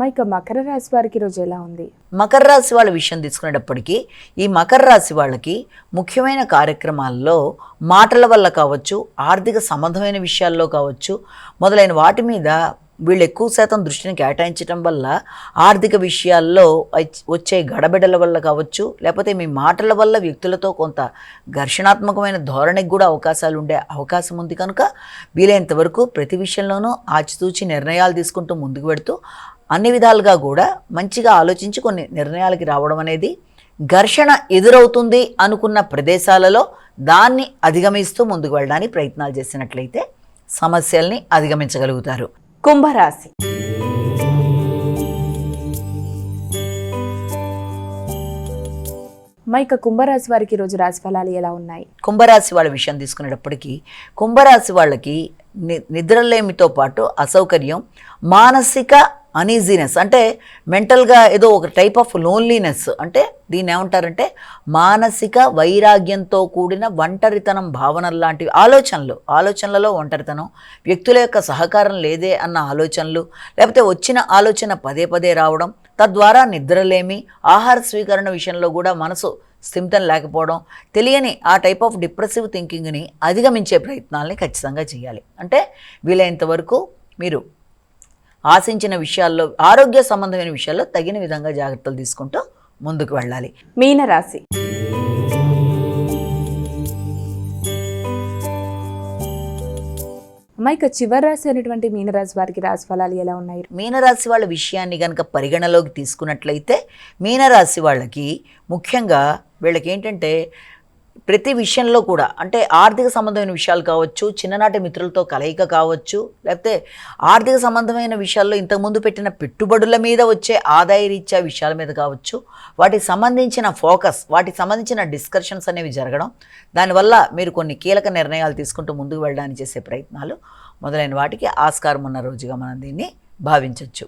మా ఇక మకర రాశి వారికి ఈరోజు ఎలా ఉంది? మకర రాశి వాళ్ళ విషయం తీసుకునేటప్పటికీ ఈ మకర రాశి వాళ్ళకి ముఖ్యమైన కార్యక్రమాల్లో మాటల వల్ల కావచ్చు ఆర్థిక సంబంధమైన విషయాల్లో కావచ్చు మొదలైన వాటి మీద వీళ్ళు ఎక్కువ శాతం దృష్టిని కేటాయించడం వల్ల ఆర్థిక విషయాల్లో వచ్చే గడబిడల వల్ల కావచ్చు లేకపోతే మీ మాటల వల్ల వ్యక్తులతో కొంత ఘర్షణాత్మకమైన ధోరణికి కూడా అవకాశాలు ఉండే అవకాశం ఉంది కనుక వీలైనంత వరకు ప్రతి విషయంలోనూ ఆచితూచి నిర్ణయాలు తీసుకుంటూ ముందుకు పెడుతూ అన్ని విధాలుగా కూడా మంచిగా ఆలోచించి కొన్ని నిర్ణయాలకి రావడం అనేది ఘర్షణ ఎదురవుతుంది అనుకున్న ప్రదేశాలలో దాన్ని అధిగమిస్తూ ముందుకు వెళ్ళడానికి ప్రయత్నాలు చేసినట్లయితే సమస్యల్ని అధిగమించగలుగుతారు. కుంభరాశి. ఇక కుంభరాశి వారికి ఈరోజు రాశి ఫలాలు ఎలా ఉన్నాయి? కుంభరాశి వాళ్ళ విషయం తీసుకునేటప్పటికీ కుంభరాశి వాళ్ళకి ని నిద్రలేమితో పాటు అసౌకర్యం మానసిక అనీజీనెస్ అంటే మెంటల్గా ఏదో ఒక టైప్ ఆఫ్ లోన్లీనెస్. అంటే దీన్ని ఏమంటారంటే మానసిక వైరాగ్యంతో కూడిన ఒంటరితనం భావనలు లాంటివి. ఆలోచనలు. ఆలోచనలలో ఒంటరితనం. వ్యక్తుల యొక్క సహకారం లేదే అన్న ఆలోచనలు. లేకపోతే వచ్చిన ఆలోచన పదే పదే రావడం. తద్వారా నిద్రలేమి ఆహార స్వీకరణ విషయంలో కూడా మనసు స్థిమితం లేకపోవడం. తెలియని ఆ టైప్ ఆఫ్ డిప్రెసివ్ థింకింగ్ని అధిగమించే ప్రయత్నాల్ని ఖచ్చితంగా చేయాలి. అంటే వీలైనంత వరకు మీరు ఆశించిన విషయాల్లో ఆరోగ్య సంబంధమైన విషయాల్లో తగిన విధంగా జాగ్రత్తలు తీసుకుంటూ ముందుకు వెళ్ళాలి. మీనరాశి. ఇక చివరి రాశి అయినటువంటి మీనరాశి వారికి రాశి ఫలాలు ఎలా ఉన్నాయి? మీనరాశి వాళ్ళ విషయాన్ని కనుక పరిగణలోకి తీసుకున్నట్లయితే మీనరాశి వాళ్ళకి ముఖ్యంగా వీళ్ళకి ఏంటంటే ప్రతి విషయంలో కూడా అంటే ఆర్థిక సంబంధమైన విషయాలు కావచ్చు చిన్ననాటి మిత్రులతో కలయిక కావచ్చు లేకపోతే ఆర్థిక సంబంధమైన విషయాల్లో ఇంతకుముందు పెట్టిన పెట్టుబడుల మీద వచ్చే ఆదాయ రీత్యా విషయాల మీద కావచ్చు వాటికి సంబంధించిన ఫోకస్ వాటికి సంబంధించిన డిస్కషన్స్ అనేవి జరగడం దానివల్ల మీరు కొన్ని కీలక నిర్ణయాలు తీసుకుంటూ ముందుకు వెళ్ళడానికి చేసే ప్రయత్నాలు మొదలైన వాటికి ఆస్కారం ఉన్న రోజుగా మనం దీన్ని భావించవచ్చు